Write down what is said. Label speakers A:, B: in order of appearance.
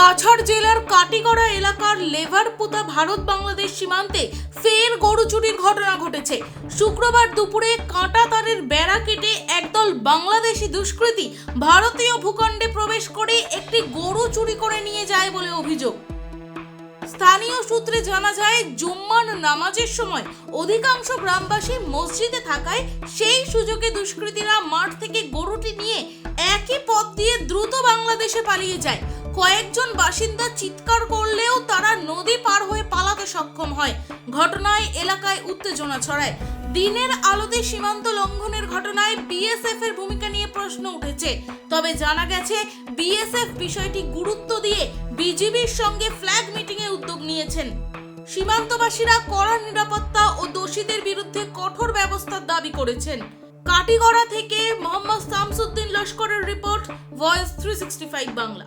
A: কাছাড় জেলার কাটিগড়া এলাকার লেভারপুতা ভারত বাংলাদেশ সীমান্তে ফের গরু চুরির ঘটনা ঘটেছে। শুক্রবার দুপুরে কাঁটা তারের বেড়া কেটে একদল বাংলাদেশি দুষ্কৃতী ভারতীয় ভূখণ্ডে প্রবেশ করে একটি গরু চুরি করে নিয়ে যায় বলে অভিযোগ। স্থানীয় সূত্রে জানা যায়, জুম্মার নামাজের সময় অধিকাংশ গ্রামবাসী মসজিদে থাকায় সেই সুযোগে দুষ্কৃতীরা মাঠ থেকে গরুটি নিয়ে একই পথ দিয়ে দ্রুত বাংলাদেশে পালিয়ে যায়। কয়েকজন বাসিন্দা চিৎকার করলেও তারা নদী পার হয়ে পালাতে সক্ষম হয়। ঘটনায় এলাকায় উত্তেজনা ছড়ায়। দিনের আলোতে সীমান্ত লঙ্ঘনের ঘটনায় বিএসএফ এর ভূমিকা নিয়ে প্রশ্ন উঠেছে। তবে জানা গেছে, বিএসএফ বিষয়টি গুরুত্ব দিয়ে বিজিবির সঙ্গে ফ্ল্যাগ মিটিং এ উদ্যোগ নিয়েছেন। সীমান্তবাসীরা কড়া নিরাপত্তা ও দোষীদের বিরুদ্ধে কঠোর ব্যবস্থার দাবি করেছেন। কাটিগড়া থেকে মোহাম্মদ শামসুদ্দিন লস্করের রিপোর্ট, ভয়েস থ্রি বাংলা।